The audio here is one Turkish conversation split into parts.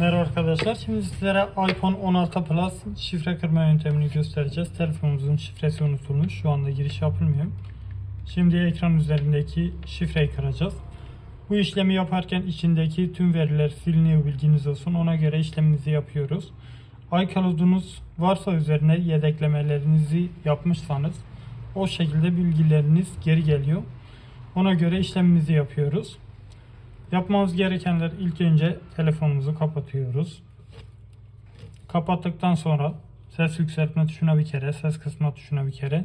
Merhaba arkadaşlar. Şimdi sizlere iPhone 16 Plus şifre kırma yöntemini göstereceğiz. Telefonumuzun şifresi unutulmuş. Şu anda giriş yapılmıyor. Şimdi ekran üzerindeki şifreyi kıracağız. Bu işlemi yaparken içindeki tüm veriler siliniyor bilginiz olsun. Ona göre işlemimizi yapıyoruz. iCloud'unuz varsa üzerine yedeklemelerinizi yapmışsanız o şekilde bilgileriniz geri geliyor. Ona göre işlemimizi yapıyoruz. Yapmamız gerekenler ilk önce telefonumuzu kapatıyoruz. Kapattıktan sonra ses yükseltme tuşuna bir kere, ses kısma tuşuna bir kere,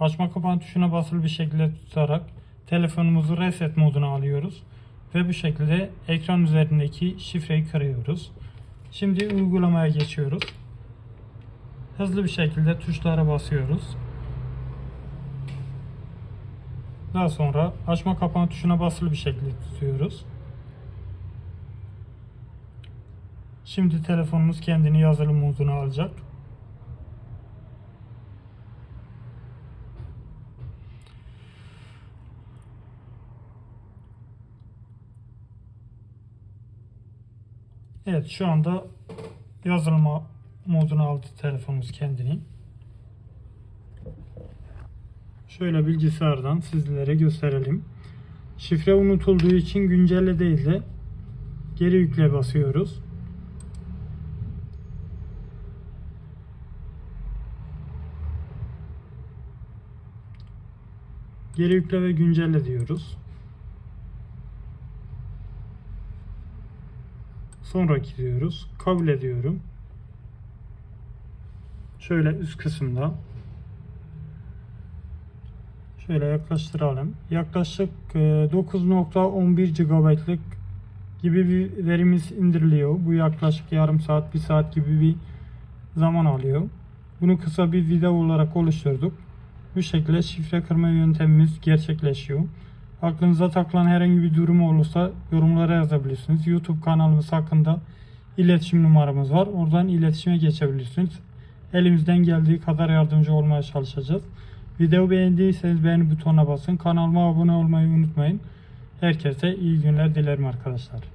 açma kapan tuşuna basılı bir şekilde tutarak telefonumuzu reset moduna alıyoruz. Ve bu şekilde ekran üzerindeki şifreyi kırıyoruz. Şimdi uygulamaya geçiyoruz. Hızlı bir şekilde tuşlara basıyoruz. Daha sonra açma kapan tuşuna basılı bir şekilde tutuyoruz. Şimdi telefonumuz kendini yazılım moduna alacak. Evet şu anda yazılım moduna aldı telefonumuz kendini. Şöyle bilgisayardan sizlere gösterelim. Şifre unutulduğu için güncelle değil de geri yükle basıyoruz. Geri yükle ve güncelle diyoruz. Sonraki diyoruz. Kabul ediyorum. Şöyle üst kısımda Şöyle yaklaştıralım. Yaklaşık e, 9.11 GB'lık gibi bir verimiz indiriliyor. Bu yaklaşık yarım saat, bir saat gibi bir zaman alıyor. Bunu kısa bir video olarak oluşturduk. Bu şekilde şifre kırma yöntemimiz gerçekleşiyor. Aklınıza takılan herhangi bir durum olursa yorumlara yazabilirsiniz. YouTube kanalımız hakkında iletişim numaramız var. Oradan iletişime geçebilirsiniz. Elimizden geldiği kadar yardımcı olmaya çalışacağız. Video beğendiyseniz beğeni butonuna basın. Kanalıma abone olmayı unutmayın. Herkese iyi günler dilerim arkadaşlar.